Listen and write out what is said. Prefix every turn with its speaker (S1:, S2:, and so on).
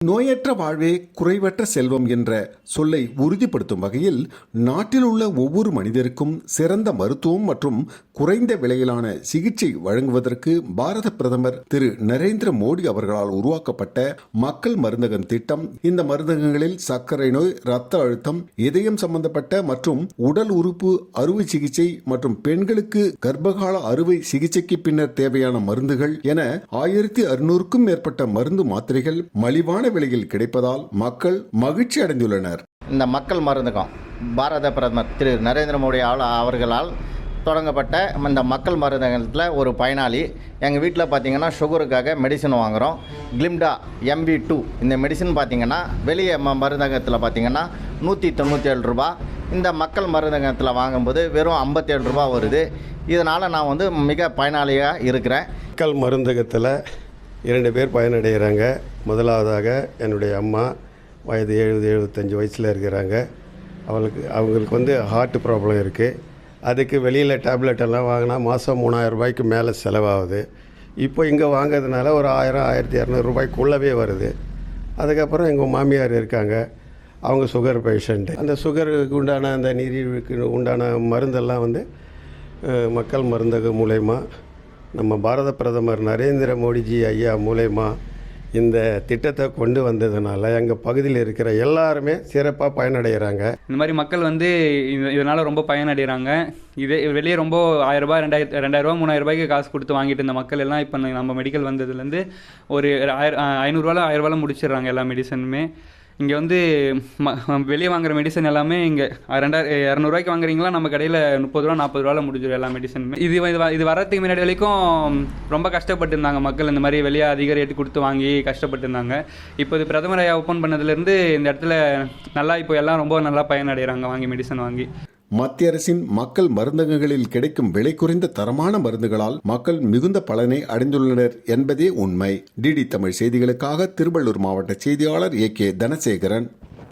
S1: நோயற்ற வாழ்வே குறைவற்ற செல்வம் என்ற சொல்லை உறுதிப்படுத்தும் வகையில் நாட்டில் உள்ள ஒவ்வொரு மனிதருக்கும் சிறந்த மருத்துவம் மற்றும் குறைந்த விலையிலான சிகிச்சை வழங்குவதற்கு பாரத பிரதமர் திரு நரேந்திர மோடி அவர்களால் உருவாக்கப்பட்ட மக்கள் மருந்தகம் திட்டம். இந்த மருந்தகங்களில் சர்க்கரை நோய் இரத்த அழுத்தம் இதயம் சம்பந்தப்பட்ட மற்றும் உடல் உறுப்பு அறுவை சிகிச்சை மற்றும் பெண்களுக்கு கர்ப்பகால அறுவை சிகிச்சைக்கு பின்னர் தேவையான மருந்துகள் என ஆயிரத்தி அறுநூறுக்கும் மேற்பட்ட மருந்து மாத்திரைகள் மலிவான விலையில் கிடைப்பதால் மக்கள் மகிழ்ச்சி அடைந்துள்ளனர்.
S2: இந்த மக்கள் மருந்தகம் பாரத பிரதமர் திரு. நரேந்திர மோடி அவ- அவர்களால் தொடங்கப்பட்ட இந்த மக்கள் மருந்தகத்தில் ஒரு பயனாளி. எங்கள் வீட்டில் பார்த்தீங்கன்னா சுகருக்காக மெடிசன் வாங்குகிறோம் கிளிம்டா எம்வி டூ இந்த மெடிசன் பார்த்தீங்கன்னா வெளியே ம மருந்தகத்தில் பார்த்தீங்கன்னா நூற்றி தொண்ணூற்றி ஏழு ரூபா. இந்த மக்கள் மருந்தகத்தில் வாங்கும்போது வெறும் ஐம்பத்தேழு ரூபா வருது. இதனால் நான் வந்து மிக பயனாளியாக இருக்கிறேன்.
S3: மக்கள் மருந்தகத்தில் இரண்டு பேர் பயனடைகிறாங்க. முதலாவதாக என்னுடைய அம்மா வயது எழுபது எழுபத்தஞ்சி வயசில் இருக்கிறாங்க. அவளுக்கு அவங்களுக்கு வந்து ஹார்ட் ப்ராப்ளம் இருக்குது அதுக்கு வெளியில் டேப்லெட் எல்லாம் வாங்கினா மாதம் மூணாயிரம் ரூபாய்க்கு மேலே செலவாகுது. இப்போ இங்கே வாங்கிறதுனால ஒரு ஆயிரம் ஆயிரத்தி இரநூறுபாய்க்குள்ளவே வருது. அதுக்கப்புறம் எங்கள் மாமியார் இருக்காங்க. அவங்க சுகர் பேஷண்ட்டு அந்த சுகருக்கு உண்டான அந்த நீரிழிவுக்கு உண்டான மருந்தெல்லாம் வந்து மக்கள் மருந்தகம் மூலயமா நம்ம பாரத பிரதமர் நரேந்திர மோடிஜி ஐயா மூலயமா இந்த திட்டத்தை கொண்டு வந்ததுனால எங்கள் பகுதியில் இருக்கிற எல்லாருமே சிறப்பாக பயனடைகிறாங்க
S4: இந்த மாதிரி மக்கள் வந்து இது- ரொம்ப பயனடைகிறாங்க இதே வெளியே ரொம்ப ஆயிரரூபா ரூபாய் ரெண்டாயிரரூபா மூணாயிரம் ரூபாய்க்கு காசு கொடுத்து வாங்கிட்டு இருந்த மக்கள் எல்லாம் இப்போ நம்ம மெடிக்கல் வந்ததுலேருந்து ஒரு ஆயிரம் ஐநூறுரூவால ஆயிரம் முடிச்சிடுறாங்க எல்லா மெடிசனுமே இங்கே வந்து ம வெளியே வாங்குற மெடிசன் எல்லாமே இங்கே ரெண்டாயிரம் இரநூறுவாய்க்கு வாங்குறீங்களா? நம்ம கடையில் முப்பது ரூபா நாற்பது ரூபாவில் முடிஞ்சிடும் எல்லா மெடிசனுமே இது இது வரதுக்கு முன்னாடி வரைக்கும் ரொம்ப கஷ்டப்பட்டு இருந்தாங்க மக்கள். இந்த மாதிரி வெளியே அதிக ரேட்டு கொடுத்து வாங்கி கஷ்டப்பட்டு இருந்தாங்க இப்போ இது பிரதமர் ஐயா ஓப்பன் பண்ணதுலேருந்து இந்த இடத்துல நல்லா இப்போ எல்லாம் ரொம்ப நல்லா பயனடைகிறாங்க வாங்கி மெடிசன் வாங்கி.
S1: மத்திய அரசின் மக்கள் மருந்தகங்களில் கிடைக்கும் விலை குறைந்த தரமான மருந்துகளால் மக்கள் மிகுந்த பலனை அடைந்துள்ளனர் என்பதே உண்மை. டிடி தமிழ் செய்திகளுக்காக திருவள்ளூர் மாவட்ட செய்தியாளர் ஏ கே தனசேகரன்.